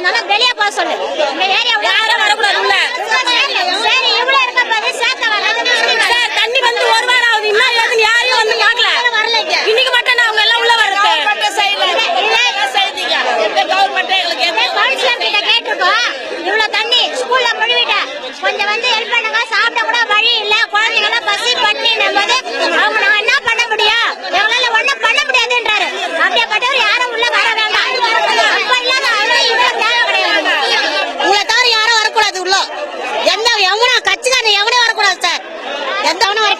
அதனால வெளியே போக சொல்லு. எங்க ஏரியாவுல யாரும் வரக்கூடாது சரி இவ்வளவு இருக்க பாரு சேர்த்த தண்ணி வந்து ஒரு வாரம் ஆகுது. இன்னும் யாரையும் வந்து பாக்கல வரல இன்னைக்கு மட்டும் நான் அவங்க எல்லாம் உள்ள வரது கவுன்சிலர் கேட்டிருக்கோம். இவ்வளவு தண்ணி ஸ்கூல்ல கொஞ்சம் வந்து ஹெல்ப் பண்ண.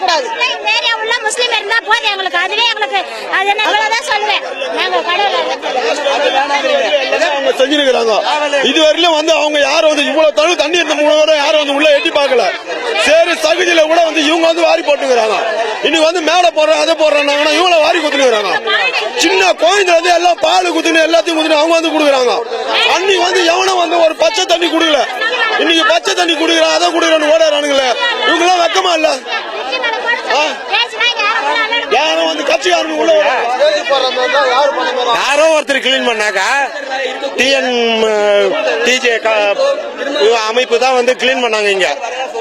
கூடாது இந்த ஏரியா உள்ள முஸ்லீம் இருந்தா போதும் எங்களுக்கு. அதுவே எங்களுக்கு அது என்ன இவ்வளவுதான் சொல்லுவேன் நாங்க கடவுள் அவங்க செஞ்சிருக்கிறாங்க? இதுவரையிலும் வந்து அவங்க யாரும் வந்து இவ்வளவு தண்ணி தண்ணி இருந்த மூணு வரும் யாரும் வந்து உள்ள எட்டி பார்க்கல. சரி சகுதியில கூட வந்து இவங்க வந்து வாரி போட்டுக்கிறாங்க. இன்னைக்கு வந்து மேல போடுறோம் அதை போடுறாங்கன்னா இவங்கள வாரி குத்துனுக்குறாங்க. சின்ன கோயந்த வந்து எல்லாம் பால் குத்துன்னு எல்லாத்தையும் குத்துன்னு அவங்க வந்து கொடுக்குறாங்க. அன்னைக்கு வந்து எவனும் வந்து ஒரு பச்சை தண்ணி குடுக்கல. இன்னைக்கு பச்சை தண்ணி குடிக்கிறான் அதை குடிக்கிறான்னு ஓடுறானுங்களே. வெக்கமா இல்ல? யாரும் வந்து கட்சிக்காரங்க உள்ள வர- யாரோ ஒருத்தர் கிளீன் பண்ணாக்கா டிஎன் டிஜே அமைப்பு தான் வந்து கிளீன் பண்ணாங்க இங்க.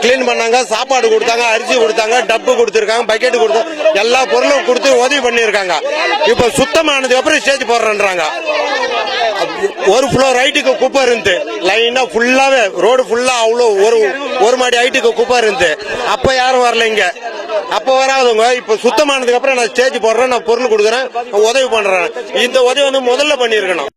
கிளீன் பண்ணாங்க சாப்பாடு கொடுத்தாங்க அரிசி கொடுத்தாங்க டப்பு கொடுத்துருக்காங்க பக்கெட் கொடுத்து எல்லா பொருளும் கொடுத்து உதவி பண்ணியிருக்காங்க. இப்ப சுத்தமானதுக்கு அப்புறம் ஸ்டேஜ் போடுறேன்றாங்க. ஒரு ஃப்ளோர் ஹைட்டுக்கு குப்பை இருந்து லைனா ஃபுல்லாவே ரோடு ஃபுல்லா அவ்வளோ ஒரு ஒரு மாடி ஹைட்டுக்கு குப்பை இருந்து. அப்ப யாரும் வரல இங்க. அப்ப வராதவங்க இப்ப சுத்தமானதுக்கு அப்புறம் நான் ஸ்டேஜ் போடுறேன் நான் பொருள் கொடுக்குறேன் உதவி பண்றேன். இந்த உதவி வந்து முதல்ல பண்ணிருக்கணும்